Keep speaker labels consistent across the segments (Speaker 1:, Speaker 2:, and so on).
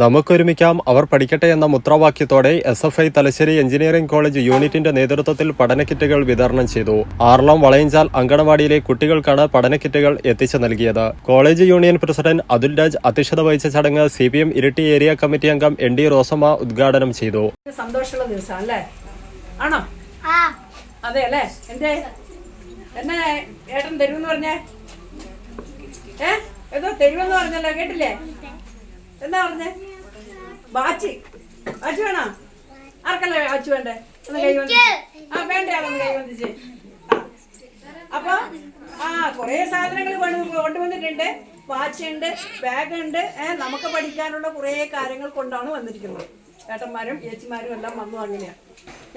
Speaker 1: നമുക്കൊരുമിക്കാം. അവർ പഠിക്കട്ടെ എന്ന മുദ്രാവാക്യത്തോടെ S F I Thalassery engineering college യൂണിറ്റിന്റെ നേതൃത്വത്തിൽ പഠനക്കിറ്റുകൾ വിതരണം ചെയ്തു. ആറളം വളയഞ്ചാൽ അങ്കണവാടിയിലെ കുട്ടികൾക്കാണ് പഠനക്കിറ്റുകൾ എത്തിച്ചു നൽകിയത്. College union president Athul Raj അധ്യക്ഷത വഹിച്ച ചടങ്ങ് C P M Iritty area committee അംഗം എൻ ഡി റോസമ്മ ഉദ്ഘാടനം ചെയ്തു.
Speaker 2: ഒരു സന്തോഷമുള്ള ദിവസം അല്ലേ ആണോ അതെ അല്ലേ? എന്തേ? എന്നെ ഏട്ടൻ തരുമെന്ന് പറഞ്ഞേ? ഏ? ഏതോ തരുമെന്ന് പറഞ്ഞല്ലോ കേട്ടില്ലേ? എന്താ പറഞ്ഞേ? ബാച്ചി ബാച്ചി വേണോ? ആർക്കല്ലേ ബാച്ചി വേണ്ടേ? ഒന്ന് കൈ ആ വേണ്ടേ? ആളൊന്ന് കൈ വന്നിച്ച് അപ്പൊ ആ കൊറേ സാധനങ്ങൾ കൊണ്ടുവന്നിട്ടുണ്ട് വാച്ച് ഉണ്ട് ബാഗ് ഉണ്ട്. ഏഹ് നമുക്ക് പഠിക്കാനുള്ള കുറേ കാര്യങ്ങൾ കൊണ്ടാണ് വന്നിരിക്കുന്നത്. ചേട്ടന്മാരും ചേച്ചിമാരും എല്ലാം വന്നു അങ്ങനെയാ.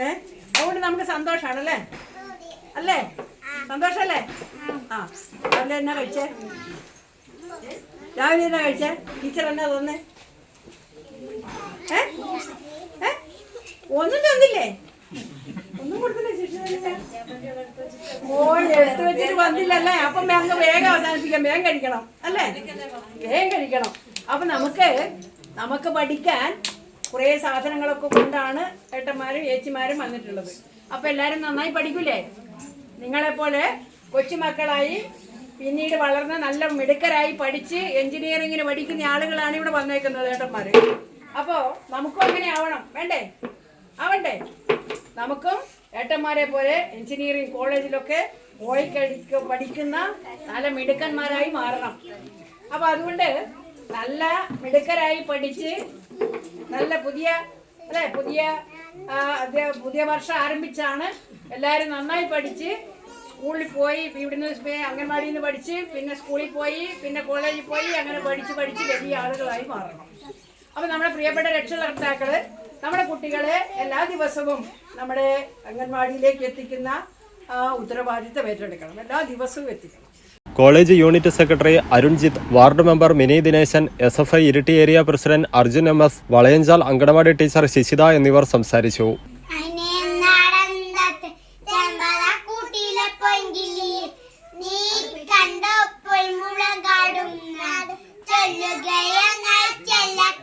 Speaker 2: ഏ അതുകൊണ്ട് നമുക്ക് സന്തോഷാണല്ലേ അല്ലേ? സന്തോഷല്ലേ? ആ രാവിലെ എന്നാ കഴിച്ചേ? രാവിലെ എന്നാ കഴിച്ചേ? ടീച്ചർ എന്നാ തന്നേ? ഒന്നും തന്നില്ലേ? ഒന്നും കൊടുത്തില്ല എടുത്തു വെച്ചിട്ട് വന്നില്ലല്ലേ? അപ്പം അങ്ങ് വേഗം അവസാനിപ്പിക്കാം. വേഗം കഴിക്കണം അല്ലേ? വേഗം കഴിക്കണം. അപ്പൊ നമുക്ക് നമുക്ക് പഠിക്കാൻ കുറെ സാധനങ്ങളൊക്കെ കൊണ്ടാണ് ഏട്ടന്മാരും ചേച്ചിമാരും വന്നിട്ടുള്ളത്. അപ്പൊ എല്ലാരും നന്നായി പഠിക്കൂലേ? നിങ്ങളെപ്പോലെ കൊച്ചുമക്കളായി പിന്നീട് വളർന്ന് നല്ല മിടുക്കരായി പഠിച്ച് എഞ്ചിനീയറിങ്ങിന് പഠിക്കുന്ന ആളുകളാണ് ഇവിടെ വന്നേക്കുന്നത് ഏട്ടന്മാർ അപ്പോ നമുക്കും അങ്ങനെ ആവണം. വേണ്ടേ? ആവണ്ടേ? നമുക്കും ഏട്ടന്മാരെ പോലെ എഞ്ചിനീയറിംഗ് കോളേജിലൊക്കെ പോയി പഠിക്കുന്ന നല്ല മിടുക്കന്മാരായി മാറണം. അപ്പൊ അതുകൊണ്ട് നല്ല മിടുക്കരായി പഠിച്ച് നല്ല പുതിയ അല്ലെ? പുതിയ പുതിയ വർഷം ആരംഭിച്ചാണ് എല്ലാവരും നന്നായി പഠിച്ച് സ്കൂളിൽ പോയി ഇവിടുന്ന് അംഗൻവാടിയിൽ നിന്ന് പഠിച്ച് പിന്നെ സ്കൂളിൽ പോയി പിന്നെ കോളേജിൽ പോയി അങ്ങനെ പഠിച്ച് പഠിച്ച് വലിയ ആളുകളായി മാറണം. അപ്പം നമ്മുടെ പ്രിയപ്പെട്ട രക്ഷകർത്താക്കൾ നമ്മുടെ കുട്ടികളെ എല്ലാ ദിവസവും നമ്മുടെ അംഗൻവാടിയിലേക്ക് എത്തിക്കുന്ന ഉത്തരവാദിത്തം ഏറ്റെടുക്കണം. എല്ലാ ദിവസവും എത്തിക്കണം.
Speaker 1: College unit secretary Arunjith ward member Mini Dineshan S F I Iritty area president Arjun M S Valayanchal anganwadi teacher Sashitha എന്നിവർ സംസാരിച്ചു.